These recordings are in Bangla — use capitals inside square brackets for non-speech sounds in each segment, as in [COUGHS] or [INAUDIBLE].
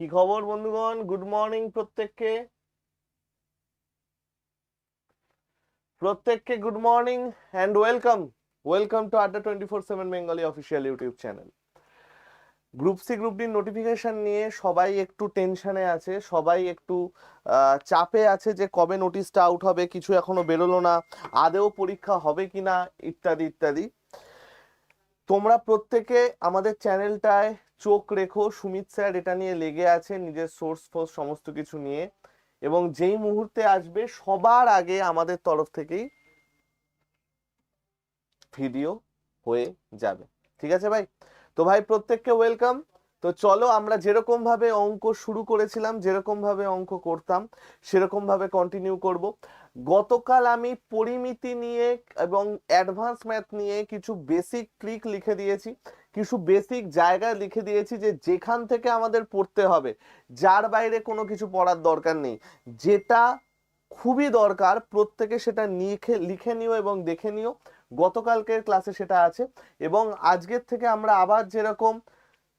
কি খবর, বন্ধুগণ? গুড মর্নিং প্রত্যেককে। প্রত্যেককে good morning and welcome welcome to Adda twenty four seven Bengali official YouTube channel group C group ডির নোটিফিকেশন নিয়ে সবাই একটু টেনশনে আছে, সবাই একটু চাপে আছে যে কবে নোটিশটা আউট হবে, কিছু এখনও বেরোলো না, আদেও পরীক্ষা হবে কিনা, ইত্যাদি ইত্যাদি। তোমরা প্রত্যেকে আমাদের চ্যানেলটায় চোখ রেখো, সুমিত স্যার এটা নিয়ে লেগে আছে নিজের সোর্স ফোর্স সমস্ত কিছু নিয়ে। এবং যেই মুহূর্তে আসবে সবার আগে আমাদের তরফ থেকেই ভিডিও হয়ে যাবে। ঠিক আছে ভাই? তো ভাই প্রত্যেককে ওয়েলকাম তো চলো আমরা যেরকম ভাবে অঙ্ক শুরু করেছিলাম, যেরকম ভাবে অঙ্ক করতাম, সেরকম ভাবে কন্টিনিউ করব। গতকাল আমি পরিমিতি নিয়ে এবং অ্যাডভান্স ম্যাথ নিয়ে কিছু বেসিক ট্রিক লিখে দিয়েছি। কিছু বেসিক জায়গা লিখে দিয়েছি যে যেখান থেকে আমাদের পড়তে হবে। যার বাইরে কোনো কিছু পড়ার দরকার নেই। যেটা খুবই দরকার, প্রত্যেকে সেটা লিখে লিখে নিও এবং দেখে নিও। গতকালকের ক্লাসে সেটা আছে এবং আজকের থেকে আমরা আবার যেরকম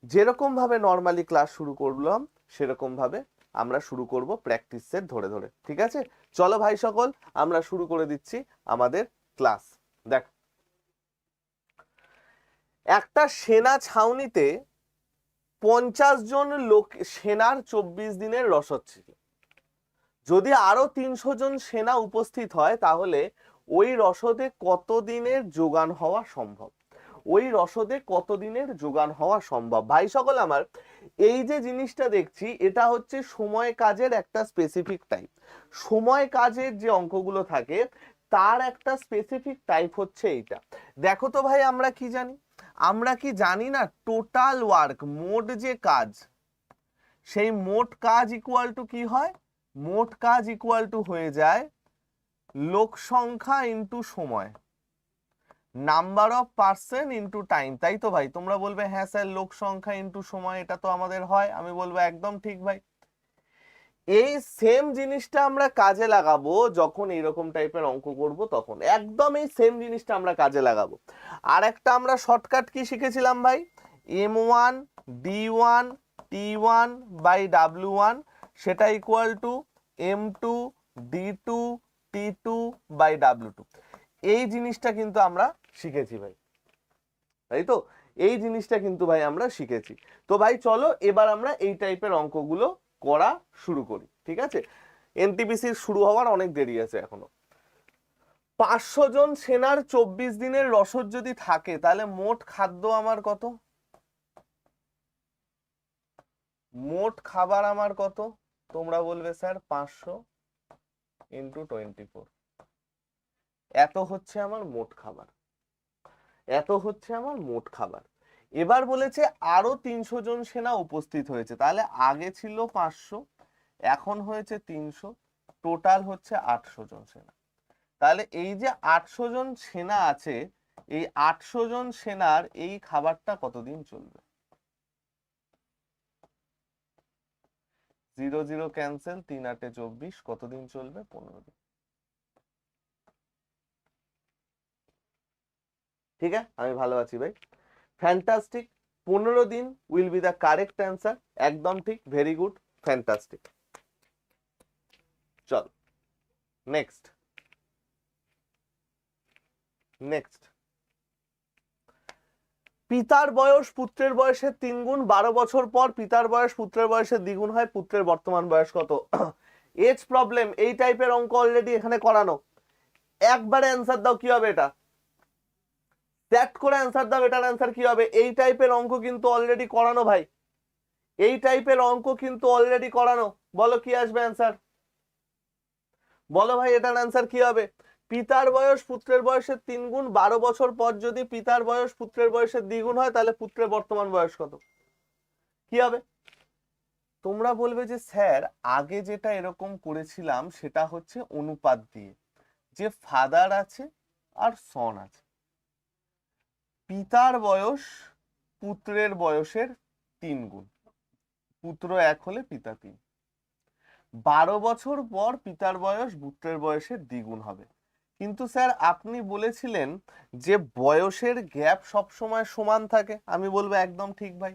যেরকম ভাবে নর্মালি ক্লাস শুরু করলাম, সেরকম ভাবে আমরা শুরু করব প্র্যাকটিস ধরে ধরে। ঠিক আছে? চলো ভাই সকল, আমরা শুরু করে দিচ্ছি আমাদের ক্লাস দেখ একটা সেনা ছাউনিতে পঞ্চাশ জন লোক, সেনার চব্বিশ দিনের রসদ ছিল। যদি আরও তিনশো জন সেনা উপস্থিত হয়, তাহলে ওই রসদে কত দিনের যোগান হওয়া সম্ভব? ওই রসদে কত দিনের যোগান হওয়া সম্ভব? ভাই সকল আমার, এই যে জিনিসটা দেখছি, এটা হচ্ছে সময় কাজের একটা স্পেসিফিক টাইপ সময় কাজের যে অঙ্কগুলো থাকে, তার একটা স্পেসিফিক টাইপ হচ্ছে এইটা। দেখো তো ভাই, আমরা কি জানি? আমরা কি জানি না টোটাল ওয়ার্ক মোট যে কাজ, সেই মোট কাজ ইকুয়াল টু কি হয়? মোট কাজ ইকুয়াল টু হয়ে যায় লোক সংখ্যা ইন্টু সময়। Number of person into time তাই তো ভাই? তোমরা বলবে হ্যাঁ স্যার, লোক সংখ্যা ইন্টু সময়, এটা তো আমাদের হয়। আমি বলব, একদম ঠিক ভাই। এই সেম জিনিসটা আমরা কাজে লাগাবো যখন এইরকম টাইপের অঙ্ক করব তখন। একদম এই সেম জিনিসটা আমরা কাজে লাগাবো। আর একটা আমরা শর্টকাট কি শিখেছিলাম ভাই? M one D one T one by W one সেটা equal to M two D two T two by W two এই জিনিসটা কিন্তু আমরা শিখেছি ভাই। তাই তো? এই জিনিসটা কিন্তু ভাই আমরা শিখেছি। তো ভাই চলো এবার আমরা এই টাইপের অঙ্কগুলো করা শুরু করি, ঠিক আছে? এনটিপিসির শুরু হওয়ার অনেক দেরি আছে এখনও। পাঁচশো জন সেনার চব্বিশ দিনের রসদ যদি থাকে, তাহলে মোট খাদ্য আমার কত? মোট খাবার আমার কত? তোমরা বলবে, স্যার, পাঁচশো ইন্টু টোয়েন্টি ফোর এত হচ্ছে আমার মোট খাবার। এত হচ্ছে আমার মোট খাবার। এবার বলেছে আরও তিনশো জন সেনা উপস্থিত হয়েছে। তাহলে আগে ছিল পাঁচশো, এখন হয়েছে তিনশো টোটাল হচ্ছে আটশো জন সেনা। তাহলে এই যে আটশো জন সেনা আছে, এই আটশো জন সেনার এই খাবারটা কতদিন চলবে? জিরো জিরো ক্যান্সেল, তিন আটে চব্বিশ, কতদিন চলবে? পনেরো দিন। ঠিক আছে? আমি ভালো আছি ভাই। ফ্যান্টাস্টিক পনেরো দিন will be the correct answer একদম ঠিক ভেরি গুড ফ্যান্টাস্টিক চল নেক্সট নেক্সট পিতার বয়স পুত্রের বয়সের তিন গুণ, বারো বছর পর পিতার বয়স পুত্রের বয়সের দ্বিগুণ হয়, পুত্রের বর্তমান বয়স কত? [COUGHS] এজ প্রবলেম এই টাইপের অঙ্ক অলরেডি এখানে করানো। একবারে অ্যান্সার দাও, কি হবে এটা? দ্যাট করে অ্যান্সার দাও, এটার অ্যান্সার কি হবে? এই টাইপের অঙ্ক কিন্তু অলরেডি করানো ভাই। এই টাইপের অঙ্ক কিন্তু অলরেডি করানো। বলো কি আসবে অ্যান্সার বলো ভাই, এটার অ্যান্সার কি হবে? পিতার বয়স পুত্রের বয়সের তিন গুণ, বারো বছর পর যদি পিতার বয়স পুত্রের বয়সের দ্বিগুণ হয়, তাহলে পুত্রের বর্তমান বয়স কত? কি হবে? তোমরা বলবে যে, স্যার, আগে যেটা এরকম করেছিলাম, সেটা হচ্ছে অনুপাত দিয়ে। যে ফাদার আছে আর সন আছে। পিতার বয়স পুত্রের বয়সের তিন গুণ। পুত্র এক হলে পিতা তিন। বারো বছর পর পিতার বয়স পুত্রের বয়সের দ্বিগুণ হবে। কিন্তু স্যার, আপনি বলেছিলেন যে বয়সের গ্যাপ সব সময় সমান থাকে। আমি বলব একদম ঠিক ভাই।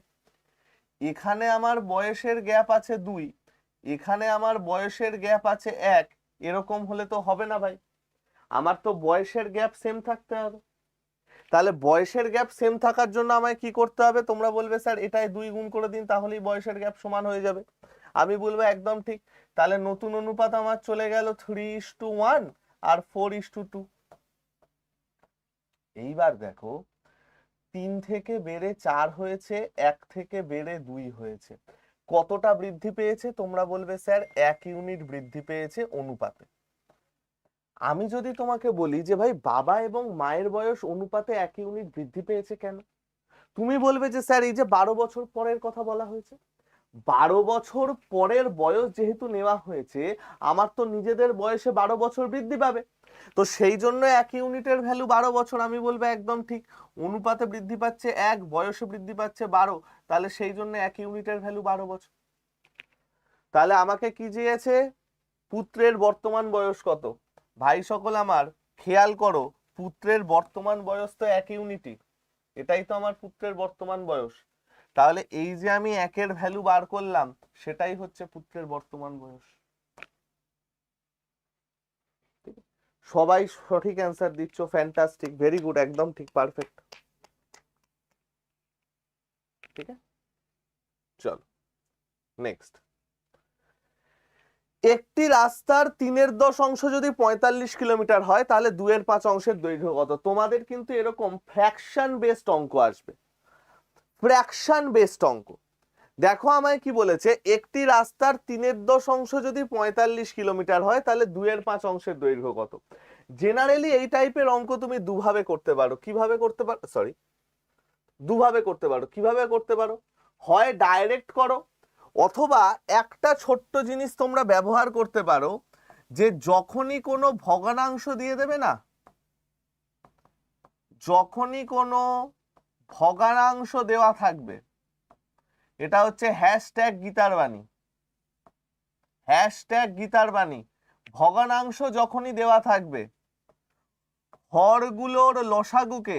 এখানে আমার বয়সের গ্যাপ আছে দুই, এখানে আমার বয়সের গ্যাপ আছে এক, এরকম হলে তো হবে না ভাই। আমার তো বয়সের গ্যাপ সেম থাকতে হবে। তাহলে বয়সের গ্যাপ সেম থাকার জন্য আমায় কি করতে হবে? তোমরা বলবে, স্যার, এটাই দুই গুণ করে দিন, তাহলেই বয়সের গ্যাপ সমান হয়ে যাবে। আমি বলব, একদম ঠিক। তাহলে নতুন অনুপাত আমার চলে গেল থ্রি ইস টু ওয়ান আর ফোর ইস টু টু এইবার দেখো, তিন থেকে বেড়ে চার হয়েছে, এক থেকে বেড়ে দুই হয়েছে। কতটা বৃদ্ধি পেয়েছে? তোমরা বলবে, স্যার, এক ইউনিট বৃদ্ধি পেয়েছে অনুপাতে। আমি যদি তোমাকে বলি যে, ভাই, বাবা এবং মায়ের বয়স অনুপাতে এক ইউনিট বৃদ্ধি পেয়েছে কেন? তুমি বলবে যে, স্যার, এই যে বারো বছর পরের কথা বলা হয়েছে। বারো বছর পরের বয়স যেহেতু নেওয়া হয়েছে, আমার তো নিজেদের বয়সে বারো বছর বৃদ্ধি পাবে। তো সেই জন্য এক ইউনিটের ভ্যালু বারো বছর। আমি বলব, একদম ঠিক। অনুপাতে বৃদ্ধি পাচ্ছে এক, বয়সে বৃদ্ধি পাচ্ছে বারো। তাহলে সেই জন্য এক ইউনিটের ভ্যালু বারো বছর। তাহলে আমাকে কি দিয়েছে? পুত্রের বর্তমান বয়স কত? ভাই সকল আমার, খেয়াল করো, পুত্রের বর্তমান বয়স তো এক ইউনিটি এটাই তো আমার পুত্রের বর্তমান বয়স। তাহলে এই যে আমি একের ভ্যালু বার করলাম, সেটাই হচ্ছে পুত্রের বর্তমান বয়স। সবাই সঠিক অ্যান্সার দিচ্ছ ফ্যান্টাস্টিক ভেরি গুড একদম ঠিক পারফেক্ট ঠিক আছে? চল নেক্সট একটি রাস্তার তিনের দশ অংশ যদি পঁয়তাল্লিশ কিলোমিটার হয়, তাহলে দুয়ের পাঁচ অংশের দৈর্ঘ্য কত? তোমাদের কিন্তু এরকম ফ্র্যাকশন বেসড অঙ্ক আসবে। ফ্র্যাকশন বেসড অঙ্ক। দেখো আমায় কি বলেছে, একটি রাস্তার তিনের দশ অংশ যদি পঁয়তাল্লিশ কিলোমিটার হয়, তাহলে দুয়ের পাঁচ অংশের দৈর্ঘ্য কত? জেনারেলি এই টাইপের অঙ্ক তুমি দুভাবে করতে পারো। কীভাবে করতে পারো? সরি দুভাবে করতে পারো। কীভাবে করতে পারো? হয় ডাইরেক্ট করো অথবা একটা ছোট্ট জিনিস তোমরা ব্যবহার করতে পারো, যে যখনই কোনো ভগ্নাংশ দিয়ে দেবে না, যখনই কোনো ভগ্নাংশ দেওয়া থাকবে, এটা হচ্ছে হ্যাশট্যাগ গীতারবাণী হ্যাশট্যাগ গীতারবাণী ভগ্নাংশ যখনই দেওয়া থাকবে, হরগুলোর লসাগুকে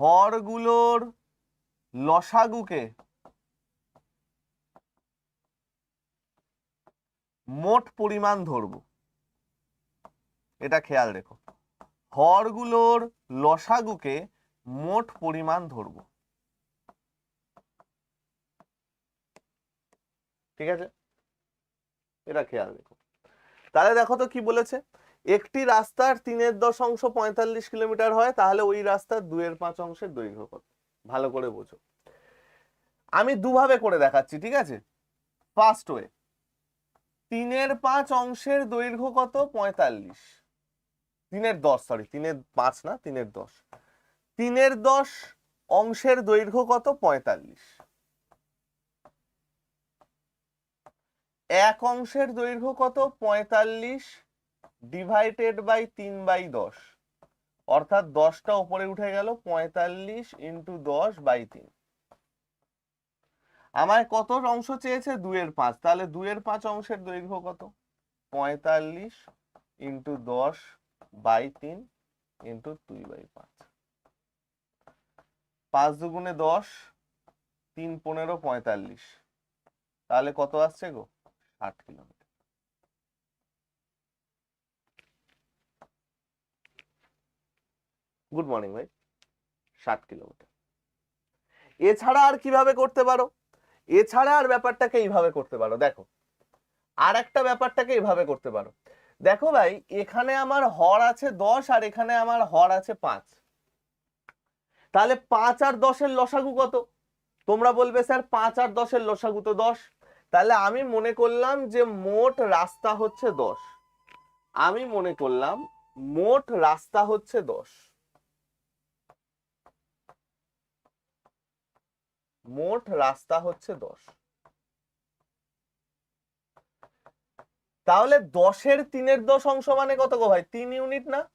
হরগুলোর লসাগুকে মোট পরিমাণ ধরবো। এটা খেয়াল রেখো। হরগুলোর লসাগুকে মোট পরিমাণ ধরবো। ঠিক আছে? এটা খেয়াল রেখো। তাহলে দেখো তো কি বলেছে? একটি রাস্তার তিনের দশ অংশ পঁয়তাল্লিশ কিলোমিটার হয়, তাহলে ওই রাস্তার দুয়ের পাঁচ অংশের দৈর্ঘ্য কত? ভালো করে বোঝো। আমি দুভাবে করে দেখাচ্ছি, ঠিক আছে? ফার্স্ট ওয়ে তিনের পাঁচ অংশের দৈর্ঘ্য কত? পঁয়তাল্লিশ। তিনের দশ সরি তিনের পাঁচ না, তিনের দশ। তিনের দশ অংশের দৈর্ঘ্য কত? পঁয়তাল্লিশ। এক অংশের দৈর্ঘ্য কত? পঁয়তাল্লিশ ডিভাইডেড বাই তিন বাই দশ। অর্থাৎ দশটা উপরে উঠে গেল পঁয়তাল্লিশ ইন্টু দশ বাই তিন। আমায় কত অংশ চেয়েছে? দুয়ের পাঁচ। তাহলে দুয়ের পাঁচ অংশের দৈর্ঘ্য কত? পঁয়তাল্লিশ ইন্টু দশ বাই তিন ইন্টু দুই বাই পাঁচ। পাঁচ দুগুণে দশ, তিন পনেরো, পঁয়তাল্লিশ। তাহলে কত আসছে গো? ষাট কিলোমিটার। গুড মর্নিং ভাই। ষাট কিলোমিটার। এছাড়া আর কীভাবে করতে পারো? এছাড়া আর ব্যাপারটাকে এইভাবে করতে পারো, দেখো। আর একটা ব্যাপারটাকে এইভাবে করতে পারো। দেখো ভাই, এখানে আমার হর আছে দশ আর এখানে আমার হর আছে পাঁচ। তাহলে পাঁচ আর দশের লসাগু কত? তোমরা বলবে, স্যার, পাঁচ আর দশের লসাগু তো দশ। তাহলে আমি মনে করলাম যে মোট রাস্তা হচ্ছে দশ। আমি মনে করলাম মোট রাস্তা হচ্ছে দশ। মোট রাস্তা হচ্ছে দশ। তাহলে দশের তিনের দশ অংশ মানে কত গো ভাই? তিন ইউনিট না?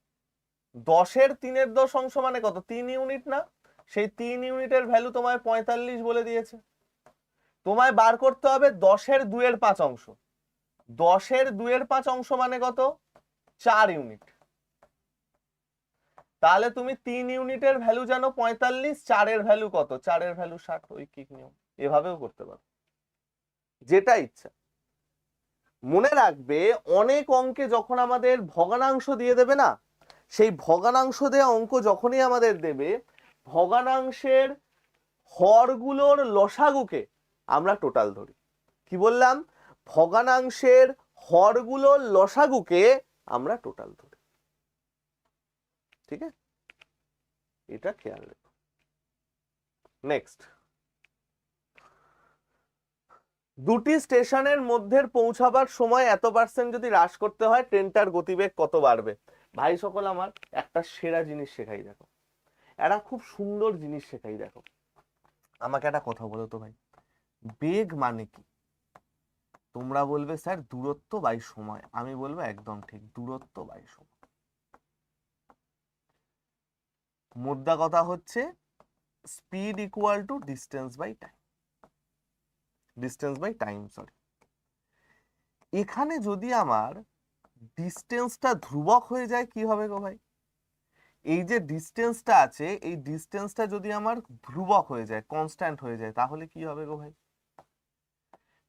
দশের তিনের দশ অংশ মানে কত? তিন ইউনিট না? সেই তিন ইউনিটের ভ্যালু তোমায় পঁয়তাল্লিশ বলে দিয়েছে। তোমায় বার করতে হবে দশের দুয়ের পাঁচ অংশ। দশের দুয়ের পাঁচ অংশ মানে কত? চার ইউনিট। তাহলে তুমি তিন ইউনিটের ভ্যালু জানো পঁয়তাল্লিশ, চারের ভ্যালু কত? চারের ভ্যালু ষাট ঐকিক নিয়ম। এভাবেও করতে পারো। যেটা ইচ্ছা। মনে রাখবে, অনেক অঙ্কে যখন আমাদের ভগ্নাংশ দিয়ে দেবে না, সেই ভগ্নাংশ দেওয়া অঙ্ক যখনই আমাদের দেবে, ভগ্নাংশের হরগুলোর লসাগুকে আমরা টোটাল ধরি। কি বললাম? ভগ্নাংশের হরগুলোর লসাগুকে আমরা টোটাল ধরি। ঠিক আছে? এটা খেয়াল রেখো। নেক্সট দুটি স্টেশনের মধ্যে পৌঁছাবার সময় এত পার্সেন্ট যদি হ্রাস করতে হয়, ট্রেনটার গতিবেগ কত বাড়বে? ভাই সকল আমার, একটা সেরা জিনিস শেখাই দেখো। একটা খুব সুন্দর জিনিস শেখাই দেখো। আমাকে একটা কথা বলো তো ভাই। বেগ মানে কি? তোমরা বলবে, স্যার, দূরত্ব বাই সময়। আমি বলব, একদম ঠিক, দূরত্ব বাই সময়। মুদ্রা কথা হচ্ছে speed equal to distance by time distance by time sorry এখানে যদি আমার ডিস্টেন্সটা ধ্রুবক হয়ে যায়, কি হবে গো ভাই? এই যে ডিস্টেন্সটা আছে, এই ডিস্টেন্সটা যদি আমার ধ্রুবক হয়ে যায় কনস্ট্যান্ট হয়ে যায়, তাহলে কি হবে গো ভাই?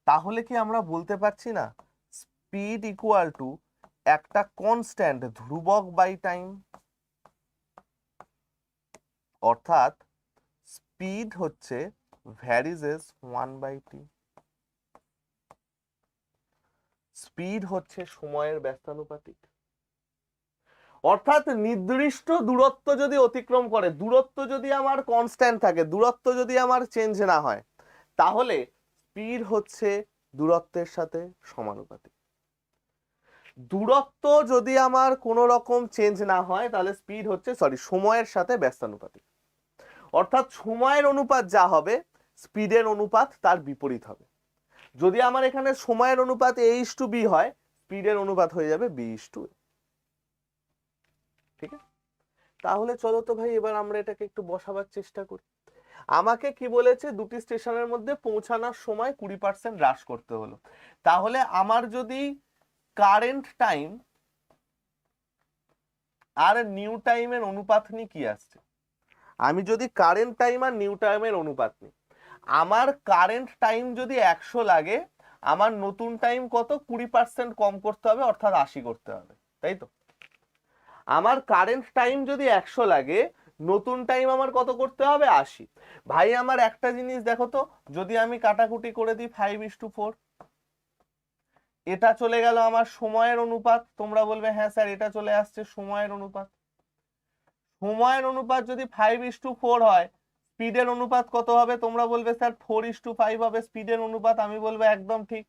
তাহলে কি আমরা বলতে পারছি না স্পিড ইকুয়াল টু একটা কনস্ট্যান্ট ধ্রুবক বাই টাইম অর্থাৎ স্পিড হচ্ছে varies one by T. Speed হচ্ছে সময়ের ব্যস্তানুপাতিক। অর্থাৎ নির্দিষ্ট দূরত্ব যদি অতিক্রম করে, দূরত্ব যদি আমার কনস্ট্যান্ট থাকে, দূরত্ব যদি আমার চেঞ্জ না হয়, তাহলে স্পিড হচ্ছে দূরত্বের সাথে সমানুপাতিক। দূরত্ব যদি আমার কোনো রকম চেঞ্জ না হয়, তাহলে স্পিড হচ্ছে সরি সময়ের সাথে ব্যস্তানুপাতিক। অর্থাৎ সময়ের অনুপাত যা হবে, স্পিডের অনুপাত তার বিপরীত হবে। যদি আমার এখানে সময়ের অনুপাত এ ইস টু বি হয়, স্পিডের অনুপাত হয়ে যাবে বি ইস টু ঠিক আছে? তাহলে চলো তো ভাই, এবার আমরা এটাকে একটু বসাবার চেষ্টা করি। আমাকে কি বলেছে, দুটি স্টেশনের মধ্যে পৌঁছানোর সময় কুড়ি পার্সেন্ট হ্রাস করতে হলো। তাহলে আমার যদি কারেন্ট টাইম আর নিউ টাইমের অনুপাত নিয়ে কি আসছে? আমি যদি কারেন্ট টাইম আর নিউ টাইমের অনুপাত নিই, আমার কারেন্ট টাইম যদি একশো লাগে, আমার নতুন টাইম কত? কুড়ি পার্সেন্ট কম করতে হবে, অর্থাৎ আশি করতে হবে, তাই তো? আমার কারেন্ট টাইম যদি একশো লাগে, নতুন টাইম আমার কত করতে হবে? আশি। ভাই, আমার একটা জিনিস দেখো তো, যদি আমি কাটাকুটি করে দিই ফাইভ ইস টু ফোর এটা চলে গেল আমার সময়ের অনুপাত, তোমরা বলবে হ্যাঁ স্যার, এটা চলে আসছে সময়ের অনুপাত। সময়ের অনুপাত যদি ফাইভ ইস টু ফোর হয় স্পিডের অনুপাত কত হবে? তোমরা বলবে, sir four is to five হবে। স্পিডের অনুপাত আমি বলব একদম ঠিক।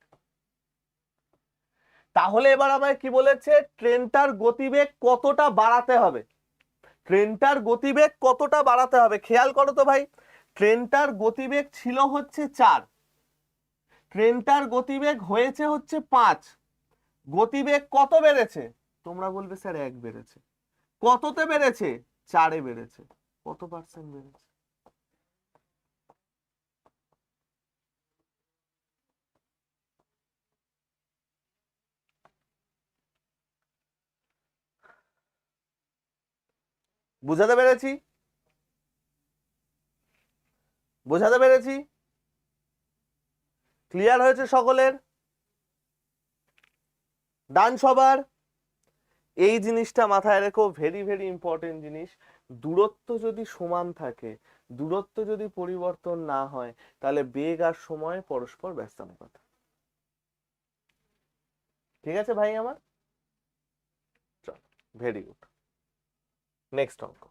তাহলে এবার আমায় কি বলেছে? ট্রেনটার গতিবেগ কতটা বাড়াতে হবে? ট্রেনটার গতিবেগ কতটা বাড়াতে হবে? খেয়াল করো তো ভাই, ট্রেনটার গতিবেগ ছিল হচ্ছে চার। ট্রেনটার গতিবেগ হয়েছে হচ্ছে পাঁচ। গতিবেগ কত বেড়েছে? তোমরা বলবে, স্যার, এক বেড়েছে। কততে বেড়েছে? চারে বেড়েছে। কত পার্সেন্ট বেড়েছে? বুঝাতে পেরেছি? বোঝাতে পেরেছি? ক্লিয়ার হয়েছে সকলের? ডান সবার? এই জিনিসটা মাথায় রেখো ভেরি ভেরি ইম্পর্টেন্ট জিনিস। দূরত্ব যদি সমান থাকে, দূরত্ব যদি পরিবর্তন না হয়, তাহলে বেগ আর সময় পরস্পর ব্যস্তানুপাত ঠিক আছে ভাই আমার? চল ভেরি গুড নেক্সট অঙ্ক।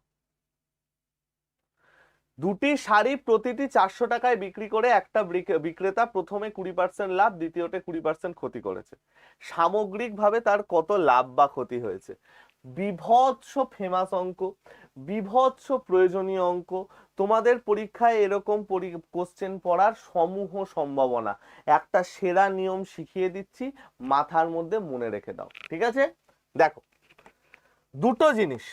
দুটি শাড়ি প্রতিটি চারশো টাকায় বিক্রি করে একটা বিক্রেতা প্রথমে কুড়ি পার্সেন্ট লাভ, দ্বিতীয়তে কুড়ি পার্সেন্ট ক্ষতি করেছে। সামগ্রিকভাবে তার কত লাভ বা ক্ষতি হয়েছে? বিভৎস ফেমাস অঙ্ক, বিভৎস প্রয়োজনীয় অঙ্ক। তোমাদের পরীক্ষায় এরকম কোশ্চেন পড়ার সমূহ সম্ভাবনা। একটা সেরা নিয়ম শিখিয়ে দিচ্ছি, মাথার মধ্যে মনে রেখে দাও। ঠিক আছে? দেখো, দুটো জিনিস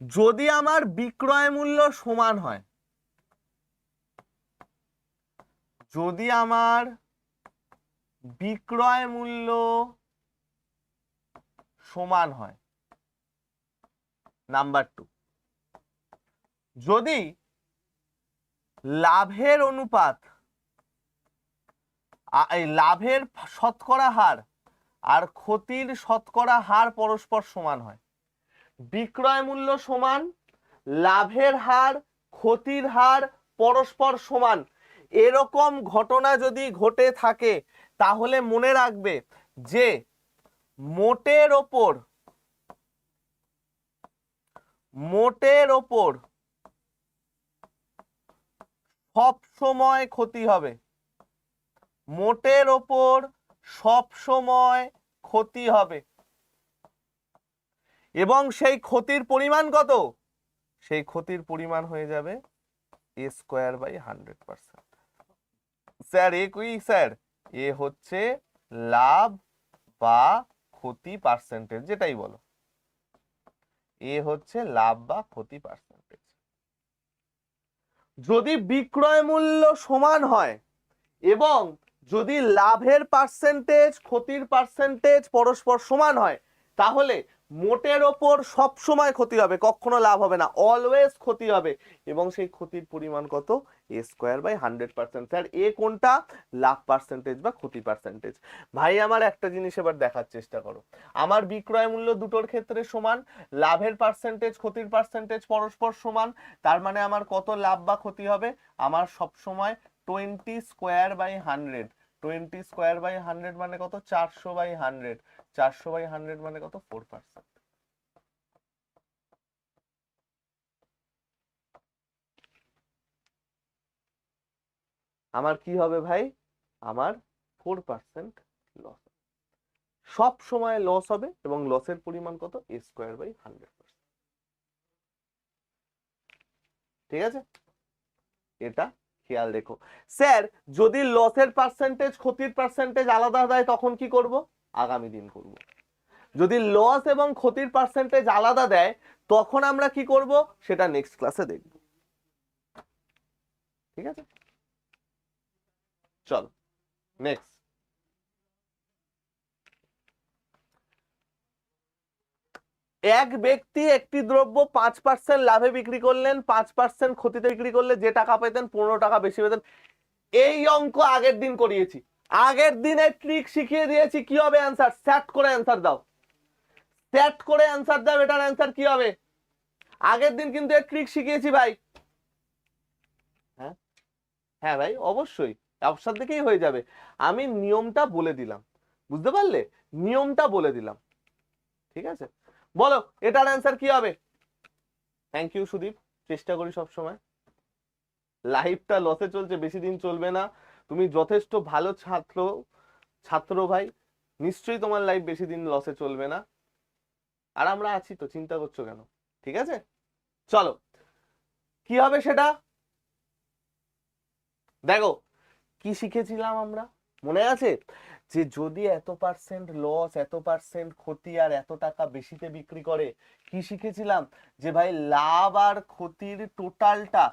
যদি আমার বিক্রয় মূল্য সমান হয়, যদি আমার বিক্রয় মূল্য সমান হয়, নাম্বার টু, যদি লাভের অনুপাত লাভের শতকরা হার আর ক্ষতির শতকরা হার পরস্পর সমান হয় বিক্রয় মূল্য সমান, লাভের হার, ক্ষতির হার পরস্পর সমান। এরকম ঘটনা যদি ঘটে থাকে, তাহলে মনে রাখবে যে মোটের ওপর মোটের ওপর সব সময় ক্ষতি হবে। মোটের ওপর সব সময় ক্ষতি হবে। এবং সেই ক্ষতির পরিমাণ কত? সেই ক্ষতির পরিমাণ হয়ে যাবে A square by hundred percent sir, A কুই স্যার? এ হচ্ছে লাভ বা ক্ষতি পার্সেন্টেজ যেটাই বলো। এ হচ্ছে লাভ বা ক্ষতি পার্সেন্টেজ যদি বিক্রয় মূল্য সমান হয় এবং যদি লাভের পার্সেন্টেজ ক্ষতির পার্সেন্টেজ পরস্পর সমান হয়, তাহলে মোটের ওপর সব সময় ক্ষতি হবে, কখনো লাভ হবে না অলওয়েজ ক্ষতি হবে। এবং সেই ক্ষতির পরিমাণ কত? A square by hundred percent sir, A কোনটা? লাভ পার্সেন্টেজ বা ক্ষতি পার্সেন্টেজ ভাই, আমার একটা জিনিস এবার দেখার চেষ্টা করো। আমার বিক্রয় মূল্য দুটোর ক্ষেত্রে সমান, লাভের পার্সেন্টেজ ক্ষতির পার্সেন্টেজ পরস্পর সমান, তার মানে আমার কত লাভ বা ক্ষতি হবে? আমার সব সময় twenty square by hundred twenty square by hundred মানে কত? চারশো বাই হান্ড্রেড। চারশো বাই হান্ড্রেড মানে কত? Four percent. আমার কি হবে ভাই? আমার ফোর পার্সেন্ট লস সব সময় লস হবে এবং লসের পরিমাণ কত? এ স্কোয়ার বাই হান্ড্রেড ঠিক আছে? এটা খেয়াল রেখো। স্যার, যদি লসের পার্সেন্টেজ ক্ষতির পার্সেন্টেজ আলাদা দেয়, তখন কি করব? আগামী দিন করব। যদি লস এবং ক্ষতির পার্সেন্টেজ আলাদা দেয়, তখন আমরা কি করব? সেটা নেক্সট ক্লাসে দেখব। ঠিক আছে? চল নেক্সট এক ব্যক্তি একটি দ্রব্য পাঁচ পার্সেন্ট লাভে বিক্রি করলেন, পাঁচ পার্সেন্ট ক্ষতিতে বিক্রি করলে যে টাকা পেতেন, পনেরো টাকা বেশি পেতেন। এই অঙ্ক আগের দিন করিয়েছি। আগের দিনে ট্রিক শিখিয়ে দিয়েছি, কি হবে অ্যান্সার স্যাট করে অ্যান্সার দাও। স্যাট করে অ্যান্সার দাও, এটার অ্যান্সার কি হবে? আগের দিন কিন্তু এক ট্রিক শিখিয়েছি ভাই। হ্যাঁ? হ্যাঁ ভাই, অবশ্যই। অবসার দিকেই হয়ে যাবে। আমি নিয়মটা বলে দিলাম। বুঝতে পারলে? নিয়মটা বলে দিলাম। ঠিক আছে? বলো, এটার অ্যান্সার কি হবে? Thank you Sudip. চেষ্টা করি সব সময় লাইফটা লসে চলছে, বেশি দিন চলবে না। তুমি যথেষ্ট ভালো ছাত্র ছাত্র ভাই। নিশ্চয়ই তোমার লাইফ বেশি দিন লসে চলবে না। আর আমরা আছি তো, চিন্তা করছ কেন? ঠিক আছে? চলো। কি হবে সেটা? দেখো, কি শিখেছিলাম আমরা? মনে আছে? যে যদি এত পার্সেন্ট লস এত পার্সেন্ট ক্ষতি আর এত টাকা বেশিতে বিক্রি করে, কি শিখেছিলাম? যে ভাই, লাভ আর ক্ষতির টোটালটা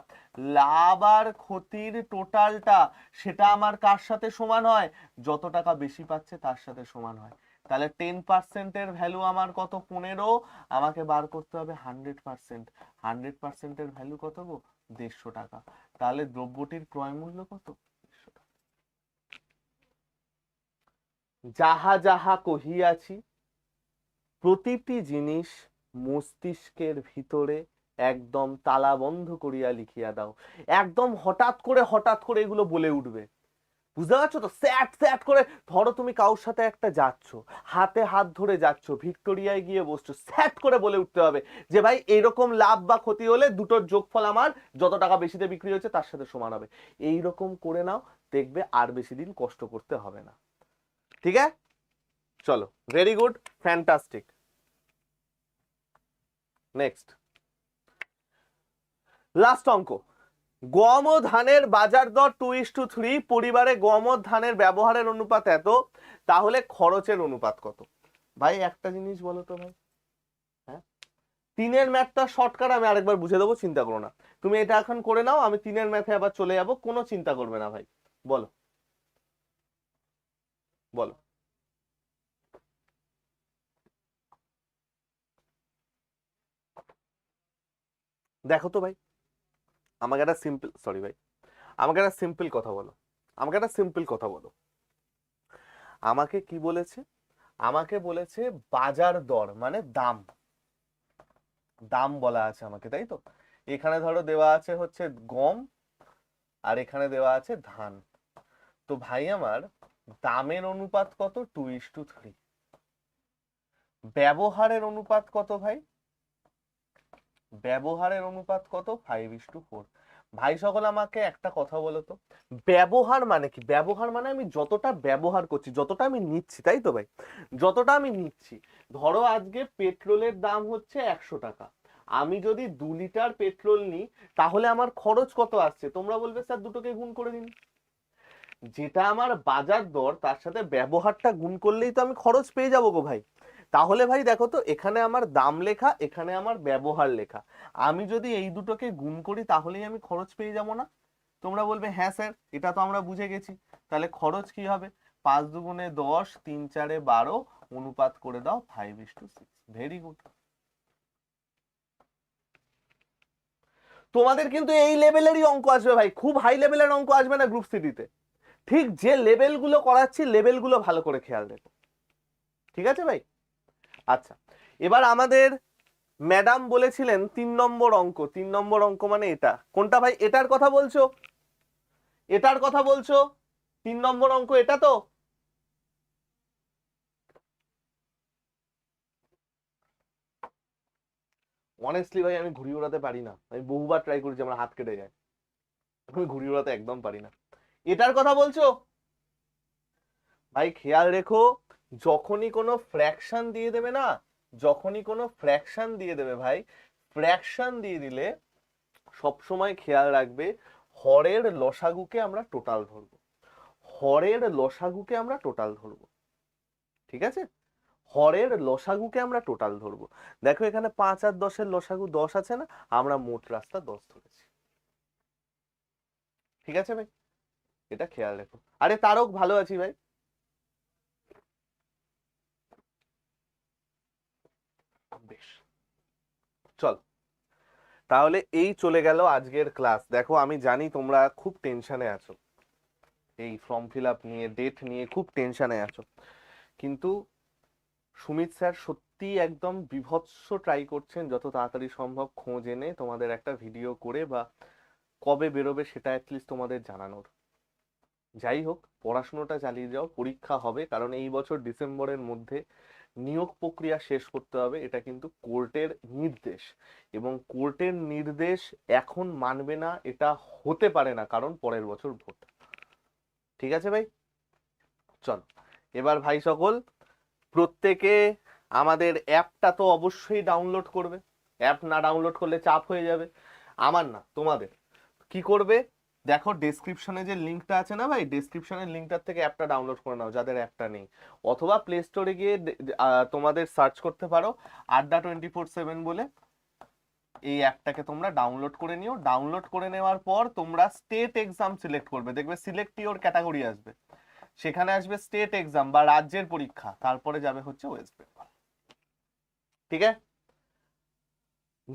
লাভ আর ক্ষতির টোটালটা সেটা আমার কার সাথে সমান হয়? যত টাকা বেশি পাচ্ছে তার সাথে সমান হয়। তাহলে টেন পার্সেন্টের ভ্যালু আমার কত? পনেরো। আমাকে বার করতে হবে হান্ড্রেড পার্সেন্ট হান্ড্রেড পার্সেন্টের ভ্যালু কত গো? দেড়শো টাকা। তাহলে দ্রব্যটির ক্রয় মূল্য কত দেড়শো টাকা যাহা যাহা কহিয়াছি, প্রতিটি জিনিস মস্তিষ্কের ভিতরে একদম তালা বন্ধ করিয়া লিখিয়া দাও। একদম হঠাৎ করে হঠাৎ করে এগুলো বলে উঠবে। বুঝতে পারছ তো? স্যাট স্যাট করে, ধরো তুমি কারোর সাথে একটা যাচ্ছ, হাতে হাত ধরে যাচ্ছ, ভিক্টোরিয়ায় গিয়ে বসছো, স্যাট করে বলে উঠতে হবে যে, ভাই, এরকম লাভ বা ক্ষতি হলে দুটোর যোগফল আমার, যত টাকা বেশিতে বিক্রি হচ্ছে তার সাথে সমান হবে। এইরকম করে নাও, দেখবে আর বেশি দিন কষ্ট করতে হবে না। ঠিক আছে চলো very good fantastic next last অঙ্ক। গম ও ধানের বাজার দর টু ইস টু থ্রি পরিবারে গম ধানের ব্যবহারের অনুপাত এত, তাহলে খরচের অনুপাত কত? ভাই, একটা জিনিস বলো তো ভাই। হ্যাঁ? তিনের ম্যাথটা শর্টকাট আমি আরেকবার বুঝে দেবো, চিন্তা করো না। তুমি এটা এখন করে নাও, আমি তিনের ম্যাথে আবার চলে যাব, কোনো চিন্তা করবে না ভাই। বলো। বলো। দেখো তো ভাই, আমাকে একটা সিম্পল সরি ভাই, আমাকে একটা সিম্পল কথা বলো, আমাকে একটা সিম্পল কথা বলো। আমাকে কি বলেছে? আমাকে বলেছে বাজার দর মানে দাম। দাম বলা আছে আমাকে, তাই তো? এখানে ধরো দেওয়া আছে হচ্ছে গম, আর এখানে দেওয়া আছে ধান। তো ভাই আমার দামের অনুপাত কত? টু ইস টু থ্রি ব্যবহারের অনুপাত কত ভাই? ব্যবহারের অনুপাত কত? ফাইভ ইস টু ফোর ভাই, সকল আমাকে একটা কথা বলো তো। ব্যবহার মানে কি? ব্যবহার মানে আমি যতটা ব্যবহার করছি, যতটা আমি নিচ্ছি, তাই তো ভাই? যতটা আমি নিচ্ছি। ধরো আজকে পেট্রোলের দাম হচ্ছে একশো টাকা। আমি যদি দু লিটার পেট্রোল নিই, তাহলে আমার খরচ কত আসছে? তোমরা বলবে, স্যার, দুটোকে গুণ করে দিন। যেটা আমার বাজার দর, তার সাথে ব্যবহারটা গুণ করলেই তো আমি খরচ পেয়ে যাব গো ভাই। তাহলে ভাই দেখো তো, এখানে আমার দাম লেখা, এখানে আমার ব্যবহার লেখা। আমি যদি এই দুটোকে গুণ করি, তাহলেই আমি খরচ পেয়ে যাব না? তোমরা বলবে হ্যাঁ স্যার, এটা তো আমরা বুঝে গেছি। তাহলে খরচ কি হবে? পাঁচ দুগুণে দশ, তিন চারে বারো, অনুপাত করে দাও five is to six very good তোমাদের কিন্তু এই লেভেলেরই অঙ্ক আসবে ভাই। খুব হাই লেভেলের অঙ্ক আসবে না গ্রুপ সিটিতে ঠিক যে লেভেলগুলো করাচ্ছি লেভেলগুলো ভালো করে খেয়াল রেখো। ঠিক আছে ভাই? আচ্ছা এবার আমাদের ম্যাডাম বলেছিলেন তিন নম্বর অঙ্ক। তিন নম্বর অঙ্ক মানে এটা। কোনটা ভাই? এটার কথা বলছো? এটার কথা বলছো? তিন নম্বর অঙ্ক এটা তো? অনেস্টলি ভাই, আমি ঘুড়ি ওড়াতে পারি না। আমি বহুবার ট্রাই করেছি, আমার হাত কেটে যায়। আমি ঘুড়ি ওড়াতে একদম পারি না। এটার কথা বলছো? ভাই, খেয়াল রেখো, যখনই কোনো ফ্র্যাকশন দিয়ে দেবে না, যখনই কোনো ফ্র্যাকশন দিয়ে দেবে ভাই ফ্র্যাকশন দিয়ে দিলে সবসময় খেয়াল রাখবে, হরের লসাগুকে আমরা টোটাল ধরবো। হরের লসাগুকে আমরা টোটাল ধরবো। ঠিক আছে? হরের লসাগুকে আমরা টোটাল ধরবো। দেখো এখানে পাঁচ আর দশের লসাগু দশ আছে না? আমরা মোট রাস্তা দশ ধরেছি। ঠিক আছে ভাই? এটা খেয়াল রেখো। আরে তারক, ভালো আছি ভাই। বেশ। চল। তাহলে এই চলে গেল আজকের ক্লাস। দেখো, আমি জানি তোমরা খুব টেনশনে আছো। এই ফর্ম ফিল আপ নিয়ে ডেট নিয়ে খুব টেনশনে আছো। কিন্তু সুমিত স্যার সত্যি একদম বিভৎস ট্রাই করছেন যত তাড়াতাড়ি সম্ভব খোঁজ এনে তোমাদের একটা ভিডিও করে বা কবে বেরোবে সেটা অ্যাটলিস্ট তোমাদের জানানোর। যাই হোক, পড়াশুনোটা চালিয়ে যাও, পরীক্ষা হবে, কারণ এই বছর ডিসেম্বরের মধ্যে নিয়োগ প্রক্রিয়া শেষ করতে হবে, এটা কিন্তু কোর্টের নির্দেশ। এবং কোর্টের নির্দেশ এখন মানবে না, এটা হতে পারে না, কারণ পরের বছর ভোট। ঠিক আছে ভাই? চল, এবার ভাই সকল, প্রত্যেকে আমাদের অ্যাপটা তো অবশ্যই ডাউনলোড করবে। অ্যাপ না ডাউনলোড করলে চাপ হয়ে যাবে। আমার না, তোমাদের। কি করবে? দেখো ডেসক্রিপশনে যে লিঙ্কটা আছে না ভাই ডেসক্রিপশনের লিঙ্কটার থেকে অ্যাপটা ডাউনলোড করে নাও, যাদের অ্যাপটা নেই। অথবা প্লে স্টোরে গিয়ে তোমাদের সার্চ করতে পারো আড্ডা টোয়েন্টি ফোর সেভেন বলে। এই অ্যাপটাকে তোমরা ডাউনলোড করে নিও। ডাউনলোড করে নেওয়ার পর তোমরা স্টেট এক্সাম সিলেক্ট করবে। দেখবে সিলেক্ট ইওর ক্যাটাগরি আসবে। সেখানে আসবে স্টেট এক্সাম বা রাজ্যের পরীক্ষা। তারপরে যাবে হচ্ছে ওয়েস্ট বেঙ্গল ঠিক আছে?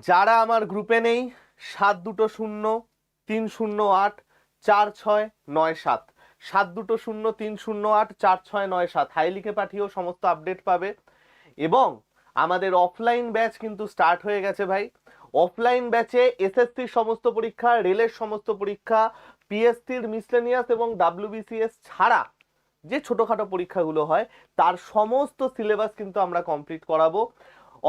যারা আমার গ্রুপে নেই, সাত দুটো শূন্য তিন শূন্য আট, চার ছয় নয় সাত। সাত দুটো শূন্য, তিন শূন্য আট, চার ছয় নয় সাত। হাই লিখে পাঠিয়েও সমস্ত আপডেট পাবে। এবং আমাদের অফলাইন ব্যাচ কিন্তু স্টার্ট হয়ে গেছে ভাই। অফলাইন ব্যাচে এসএসসির সমস্ত পরীক্ষা, রেলের সমস্ত পরীক্ষা পিএসসির মিসলেনিয়াস এবং ডাব্লিউবিসিএস ছাড়া যে ছোটোখাটো পরীক্ষাগুলো হয়, তার সমস্ত সিলেবাস কিন্তু আমরা কমপ্লিট করাবো।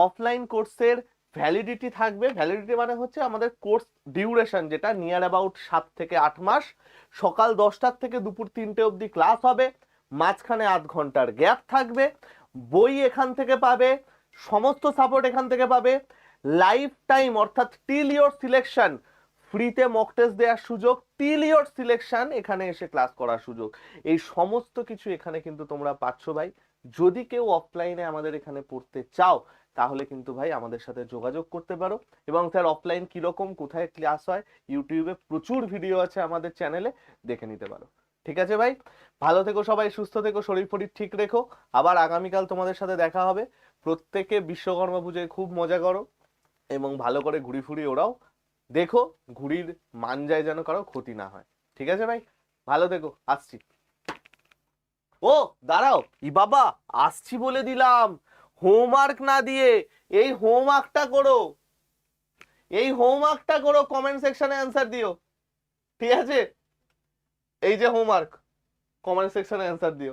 অফলাইন কোর্সের ভ্যালিডিটি থাকবে। ভ্যালিডিটি মানে হচ্ছে আমাদের কোর্স ডিউরেশন যেটা নিয়ার অ্যাবাউট সাত থেকে আট মাস। সকাল দশটার থেকে দুপুর তিনটে অবধি ক্লাস হবে। মাঝখানে আধ ঘণ্টার গ্যাপ থাকবে। বই এখান থেকে পাবে, সমস্ত সাপোর্ট এখান থেকে পাবে। লাইফ টাইম অর্থাৎ টিল ইয়োর সিলেকশন ফ্রিতে মক টেস্ট দেওয়ার সুযোগ টিল ইয়োর সিলেকশন এখানে এসে ক্লাস করার সুযোগ। এই সমস্ত কিছু এখানে কিন্তু তোমরা পাচ্ছ ভাই। যদি কেউ অফলাইনে আমাদের এখানে পড়তে চাও, তাহলে কিন্তু ভাই আমাদের সাথে যোগাযোগ করতে পারো। এবং স্যার অফলাইন কীরকম, কোথায় ক্লাস হয় ইউটিউবে প্রচুর ভিডিও আছে আমাদের চ্যানেলে দেখে নিতে পারো। ঠিক আছে ভাই? ভালো থেকো সবাই, সুস্থ থেকো, শরীর ফরির ঠিক রেখো। আবার আগামীকাল তোমাদের সাথে দেখা হবে। প্রত্যেকে বিশ্বকর্মা পুজোয় খুব মজা করো এবং ভালো করে ঘুরি ফুরি ওরাও দেখো ঘুড়ির মানজায় যেন কারও ক্ষতি না হয়। ঠিক আছে ভাই? ভালো দেখো আসছি। ও, দাঁড়াও, ই বাবা, আসছি বলে দিলাম। হোমওয়ার্ক না দিয়ে এই হোমওয়ার্কটা করো। এই হোমওয়ার্কটা করো কমেন্ট সেকশনে অ্যান্সার দিও। ঠিক আছে? এই যে হোমওয়ার্ক কমেন্ট সেকশনে অ্যান্সার দিও।